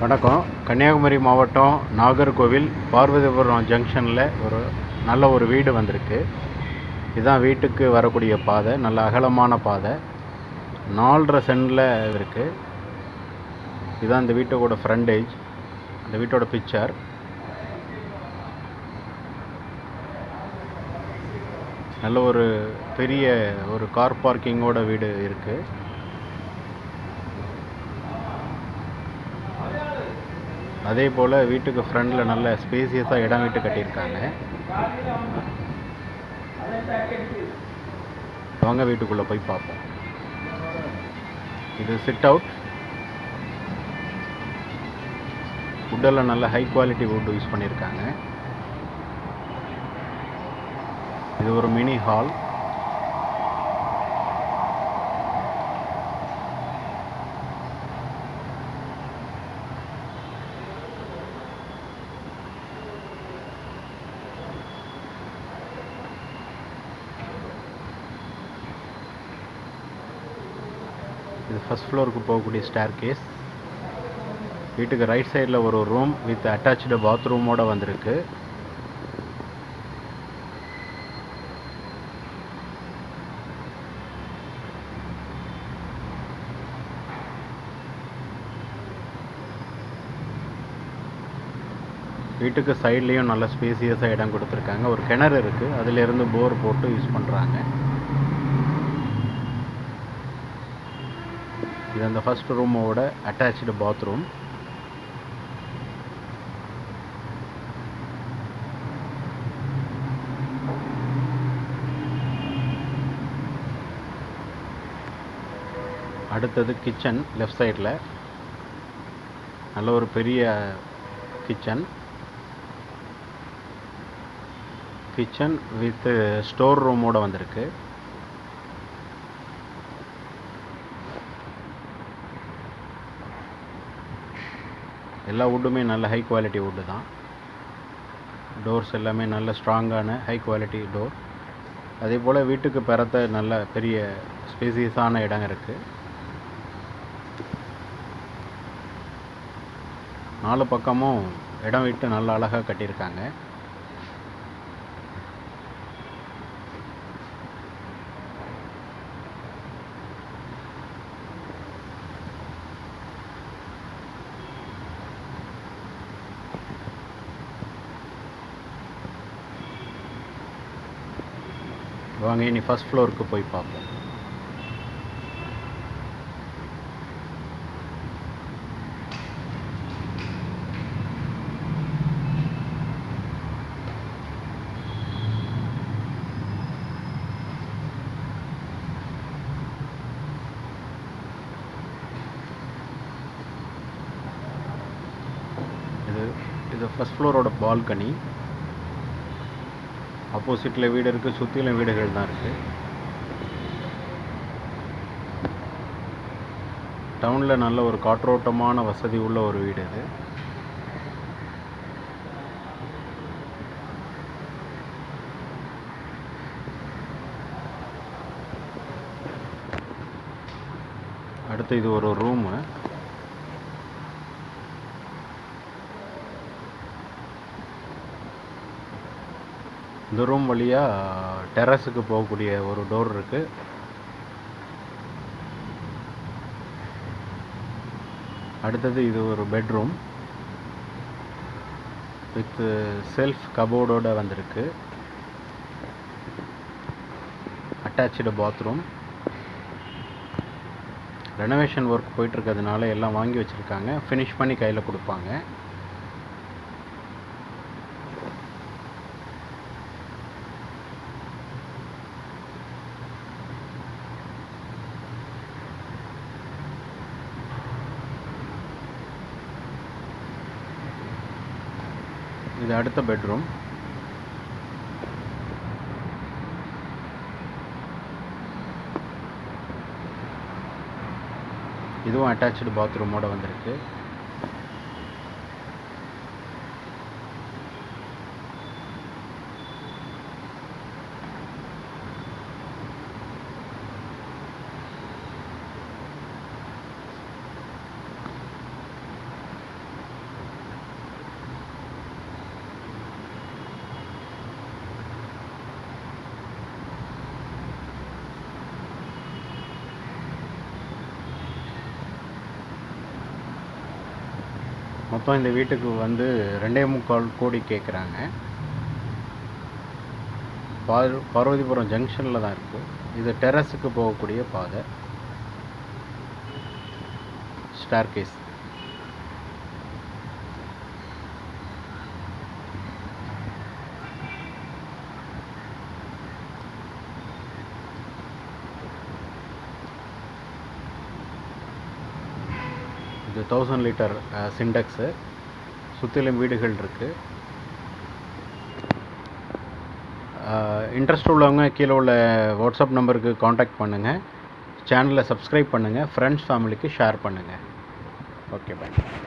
வணக்கம். கன்னியாகுமரி மாவட்டம் நாகர்கோவில் பார்வதிபுரம் ஜங்ஷனில் ஒரு நல்ல ஒரு வீடு வந்திருக்கு. இதுதான் வீட்டுக்கு வரக்கூடிய பாதை நல்ல அகலமான பாதை. நாலரை சென்டில் இருக்குது இதுதான் இந்த வீட்டோட ஃப்ரண்டேஜ் இந்த வீட்டோட பிக்சர் நல்ல ஒரு பெரிய ஒரு கார் பார்க்கிங்கோட வீடு இருக்குது அதே போல் வீட்டுக்கு ஃப்ரண்டில் நல்ல ஸ்பேசியஸாக இடம் விட்டு கட்டியிருக்காங்க. வாங்க வீட்டுக்குள்ளே போய் பார்ப்போம். இது சிட் அவுட் வுட்டெல்லாம் நல்ல ஹை குவாலிட்டி வுட் யூஸ் பண்ணியிருக்காங்க. இது ஒரு மினி ஹால் இது ஃபஸ்ட் ஃப்ளோருக்கு போகக்கூடிய ஸ்டேர் கேஸ் வீட்டுக்கு ரைட் சைடில் ஒரு ரூம் வித் அட்டாச்சு பாத்ரூமோட வந்திருக்கு. வீட்டுக்கு சைட்லேயும் நல்ல ஸ்பேசியஸாக இடம் கொடுத்துருக்காங்க. ஒரு கிணறு இருக்குது அதிலேருந்து போர் போட்டு யூஸ் பண்ணுறாங்க இது அந்த ஃபர்ஸ்ட் ரூமோட அட்டாச்சு பாத்ரூம் அடுத்தது கிச்சன் லெஃப்ட் சைடில் நல்ல ஒரு பெரிய கிச்சன் கிச்சன் வித் ஸ்டோர் ரூமோட வந்திருக்கு. எல்லா வுட்டுமே நல்ல ஹை குவாலிட்டி வுட்டு தான். டோர்ஸ் எல்லாமே நல்ல ஸ்ட்ராங்கான ஹை குவாலிட்டி டோர் அதே போல் வீட்டுக்கு பிறத்த நல்ல பெரிய ஸ்பேசியஸான இடம் இருக்குது நாலு பக்கமும் இடம் விட்டு நல்ல அழகாக கட்டியிருக்காங்க. வாங்க இனி ஃபஸ்ட் ஃப்ளோருக்கு போய் பார்ப்போம். இது இது ஃபஸ்ட் ஃப்ளோரோட பால்கனி அப்போசிட்டில் வீடு இருக்குது சுற்றிலும் வீடுகள் தான் இருக்குது டவுனில் நல்ல ஒரு காற்றோட்டமான வசதி உள்ள ஒரு வீடு இது. அடுத்து இது ஒரு ரூமு இந்த ரூம் வழியாக டெரஸுக்கு போகக்கூடிய ஒரு டோர் இருக்குது அடுத்தது இது ஒரு பெட்ரூம் வித் செல்ஃப் கபோர்டோட வந்திருக்கு. அட்டாச்சு பாத்ரூம் ரெனோவேஷன் ஒர்க் போயிட்டுருக்கிறதுனால எல்லாம் வாங்கி வச்சுருக்காங்க. ஃபினிஷ் பண்ணி கையில் கொடுப்பாங்க. இது அடுத்த பெட்ரூம். இதுவும் அட்டாச்சு பாத்ரூமோட வந்திருக்கு. மொத்தம் இந்த வீட்டுக்கு வந்து ரெண்டே முக்கால் கோடி கேட்குறாங்க பார் பார்வதிபுரம் ஜங்ஷனில் தான் இருக்குது இது டெரஸுக்கு போகக்கூடிய பாதை. ஸ்டார் கேஸ் இது தௌசண்ட் லிட்டர் சிண்டெக்ஸு சுற்றிலும் வீடுகள் இருக்குது இன்ட்ரெஸ்ட் உள்ளவங்க கீழே உள்ள வாட்ஸ்அப் நம்பருக்கு காண்டாக்ட் பண்ணுங்கள் சேனலை சப்ஸ்கிரைப் பண்ணுங்கள் ஃப்ரெண்ட்ஸ் ஃபேமிலிக்கு ஷேர் பண்ணுங்கள் ஓகே பாய்